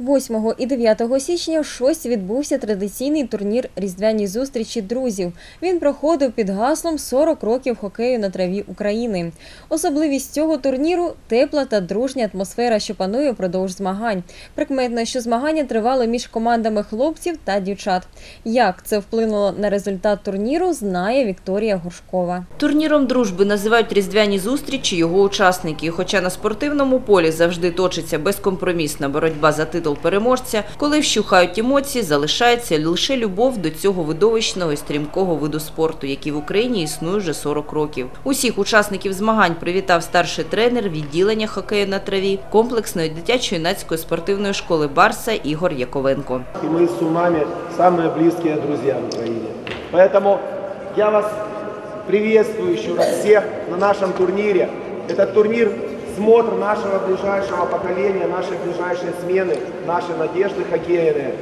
8 і 9 січня в Шості відбувся традиційний турнір Різдвяні зустрічі друзів. Він проходив під гаслом «40 років хокею на траві України. Особливість цього турніру тепла та дружня атмосфера, що панує впродовж змагань. Прикметно, що змагання тривали між командами хлопців та дівчат. Як це вплинуло на результат турніру, знає Вікторія Горшкова. Турніром дружби називають різдвяні зустрічі його учасники. Хоча на спортивному полі завжди точиться безкомпромісна боротьба за титул переможця, коли вщухають емоції, залишається лише любов до цього видовищного і стрімкого виду спорту, який в Україні існує вже 40 років. Усіх учасників змагань привітав старший тренер відділення хокею на траві комплексної дитячо-юнацької спортивної школи Барса Ігор Яковенко. И мы с умами самые близкие друзья в Украине. Поэтому я вас приветствую еще раз всех на нашем турнире. Этот турнир – Смотр нашего ближайшего поколения, нашей ближайшей смены, нашей надежды хоккейные.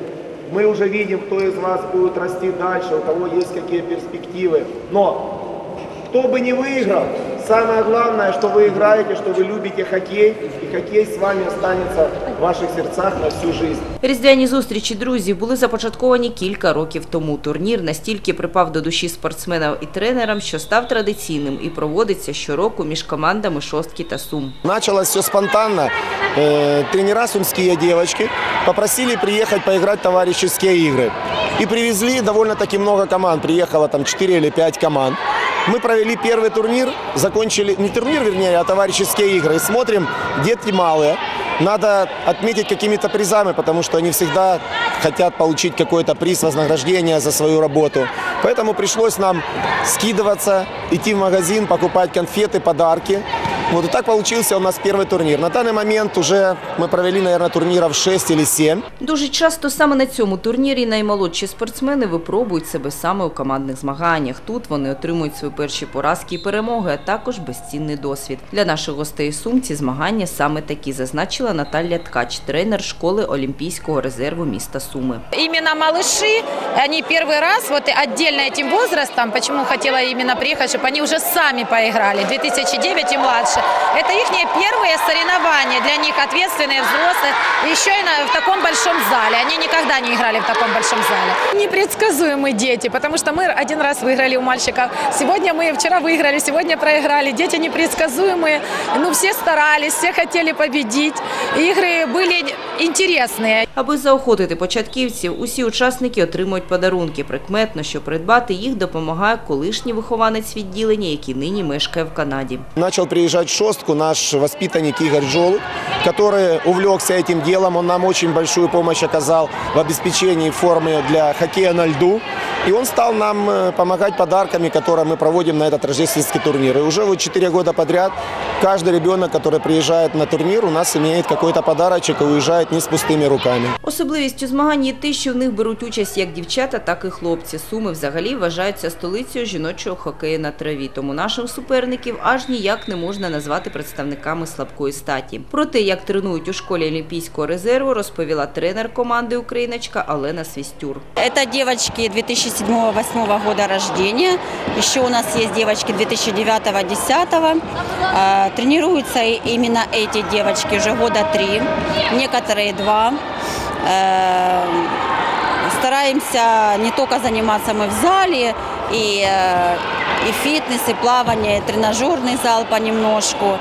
Мы уже видим, кто из вас будет расти дальше, у кого есть какие перспективы. Но кто бы не выиграл, самое главное, что вы играете, что вы любите хоккей, и хоккей с вами останется в ваших сердцах на всю жизнь. Різдвяні зустрічі друзів були започатковані кілька років тому. Турнір настільки припав до душі спортсменам і тренерам, що став традиційним і проводиться щороку між командами Шостки та Сум. Началось все спонтанно. Э, Тренера сумские девочки попросили приехать поиграть в товарищеские игры. И привезли довольно-таки много команд. Приехало там 4 или 5 команд. Мы провели первый турнир, закончили, не турнир, вернее, а товарищеские игры. И смотрим, дети малые. Надо отметить какими-то призами, потому что они всегда хотят получить какой-то приз, вознаграждение за свою работу. Поэтому пришлось нам скидываться, идти в магазин, покупать конфеты, подарки. Вот и так получился у нас первый турнир. На данный момент уже мы провели, наверное, турниров 6 или 7. Дуже часто саме на цьому турнірі наймолодші спортсмени випробують себе саме у командних змаганнях. Тут вони отримують свої перші поразки і перемоги, а також безцінний досвід. Для наших гостей із Сум ці змагання саме такі, зазначила Наталія Ткач, тренер школи Олімпійського резерву міста Суми. Именно малыши, они первый раз, вот и отдельно этим возрастом, почему хотела именно приехать, чтобы они уже сами поиграли, 2009 и младше. Это их первые соревнования, для них ответственные, взрослые, еще и на- в таком большом зале. Они никогда не играли в таком большом зале. Непредсказуемые дети, потому что мы один раз выиграли у мальчиков, сегодня мы вчера выиграли, сегодня проиграли. Дети непредсказуемые, ну все старались, все хотели победить. Игры были интересные. Аби заохотити початківців, усі учасники отримують подарунки. Прикметно, що придбати їх допомагає колишній вихованець відділення, який нині мешкає в Канаді. Начал приезжать в Шостку наш воспитанник Игорь Жолуд, который увлекся этим делом. Он нам очень большую помощь оказал в обеспечении формы для хоккея на льду. И он стал нам э, помогать подарками, которые мы проводим на этот рождественский турнир. И уже вот 4 года подряд каждый ребенок, который приезжает на турнир, у нас имеет какой-то подарочек и уезжает не с пустыми руками. Особливістю змагань є те, що в них беруть участь як дівчата, так і хлопці. Суми взагалі вважаються столицею жіночого хокею на траві. Тому наших суперників аж ніяк не можна назвати представниками слабкої статі. Про те, як тренують у школі Олімпійського резерву, розповіла тренер команди Україночка Олена Свістюр. Это девочки 2007-2008 года рождения. Еще у нас есть девочки 2009-2010. А, Тренируются и- именно эти девочки уже года три, некоторые два. Э, Стараемся не только заниматься мы в зале, и, э, и фитнес, и плавание, и тренажерный зал понемножку,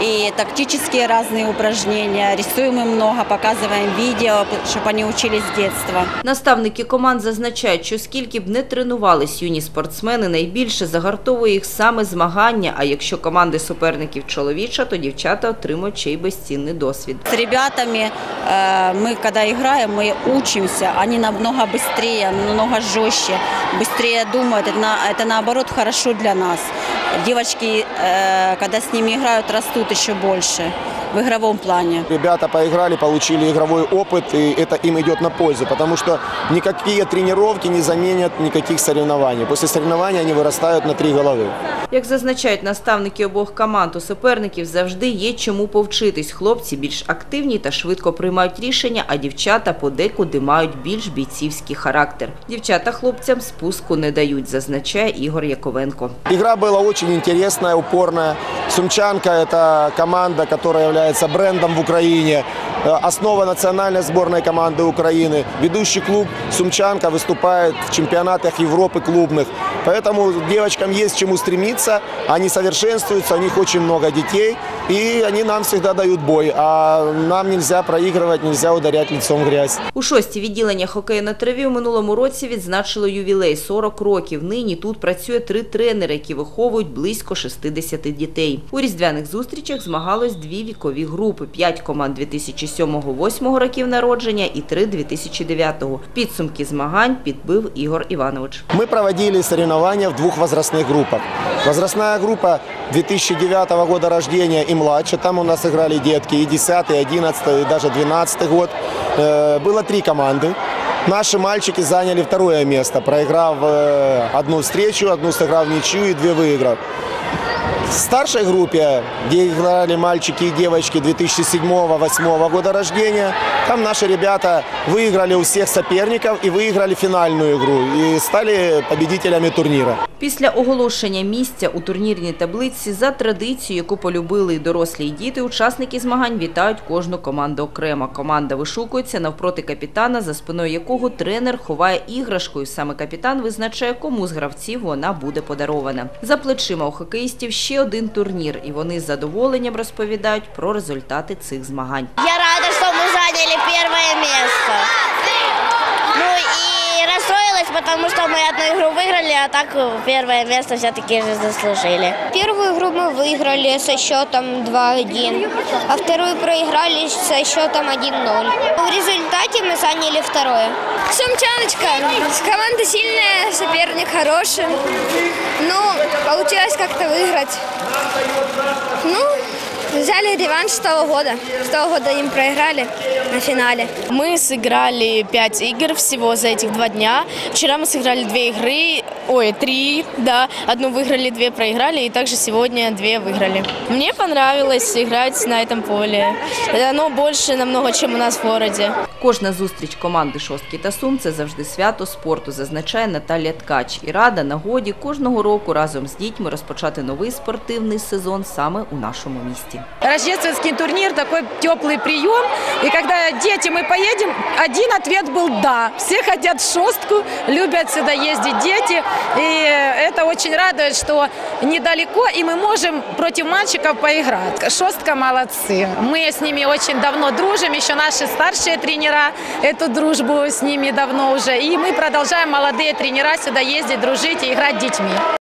и тактические разные упражнения. Рисуем им много, показываем видео, чтобы они учились с детства. Наставники команд зазначають, що скільки б не тренувались юні спортсмени, найбільше загартовує їх саме змагання. А якщо команди суперників чоловіча, то дівчата отримують ще й безцінний досвід. С ребятами э, мы, когда играем, мы учимся, они намного быстрее, намного жестче, быстрее думают. Это, на- это наоборот хорошо для нас. Девочки, э, когда с ними играют, растут еще больше в игровом плане. Ребята поиграли, получили игровой опыт, и это им идет на пользу, потому что никакие тренировки не заменят никаких соревнований. После соревнований они вырастают на три головы. Як зазначають наставники обох команд, у суперників завжди є чому повчитись. Хлопці більш активні та швидко приймають рішення, а дівчата подекуди мають більш бійцівський характер. Дівчата хлопцям спуску не дають, зазначає Ігор Яковенко. Игра была очень интересная, упорная. Сумчанка – это команда, которая является является брендом в Украине, э, основа национальной сборной команды Украины. Ведущий клуб «Сумчанка» выступает в чемпионатах Европы клубных. Поэтому девочкам есть к чему стремиться, они совершенствуются, у них очень много детей, и они нам всегда дают бой. А нам нельзя проигрывать, нельзя ударять лицом в грязь. У шості відділення хокею на траві у минулому році відзначило ювілей – 40 років. Нині тут працює три тренери, які виховують близько 60 дітей. У різдвяних зустрічах змагались дві вікові групи – 5 команд 2007-2008 років народження і 3 2009-го. Підсумки змагань підбив Ігор Іванович. Мы проводили соревнования в двух возрастных группах. Возрастная группа 2009 года рождения и младше. Там у нас играли детки и 10, и 11, и даже 12 год. Э, Было три команды. Наши мальчики заняли второе место, проиграв э, одну встречу, одну сыграв ничью и две выиграв. Старшей группе, где играли мальчики и девочки 2007-2008 года рождения, там наши ребята выиграли у всех соперников и выиграли финальную игру и стали победителями турнира. Після оголошення місця у турнірній таблиці за традицією, яку полюбили і дорослі, і діти, учасники змагань вітають кожну команду окремо. Команда вишукується навпроти капітана, за спиною якого тренер ховає іграшку. Саме капітан визначає, кому з гравців вона буде подарована. За плечима у хокеїстів ще один турнір, і вони з задоволенням розповідають про результати цих змагань. Я рада, что мы заняли первое место. Потому что мы одну игру выиграли, а так первое место все-таки же заслужили. Первую игру мы выиграли со счетом 2-1, а вторую проиграли со счетом 1-0. В результате мы заняли второе. Сумчаночка. Команда сильная, соперник хороший. Ну, получилось как-то выиграть. Ну, взяли реванш с того года. С того года им проиграли на финале. Мы сыграли пять игр всего за этих два дня. Вчера мы сыграли две игры, ой, три, да. Одну выиграли, две проиграли, и также сегодня две выиграли. Мне понравилось играть на этом поле. Оно больше намного, чем у нас в городе. Кожна зустріч команди «Шостки» та «Сум» – це завжди свято спорту, зазначає Наталія Ткач. І рада нагоді кожного року разом з дітьми розпочати новий спортивний сезон саме у нашому місті. Рождественский турнир, такой теплый прием. И когда дети, мы поедем, один ответ был «да». Все хотят шостку, любят сюда ездить дети. И это очень радует, что недалеко, и мы можем против мальчиков поиграть. Шостка молодцы. Мы с ними очень давно дружим, еще наши старшие тренера эту дружбу с ними давно уже. И мы продолжаем, молодые тренера, сюда ездить, дружить и играть с детьми.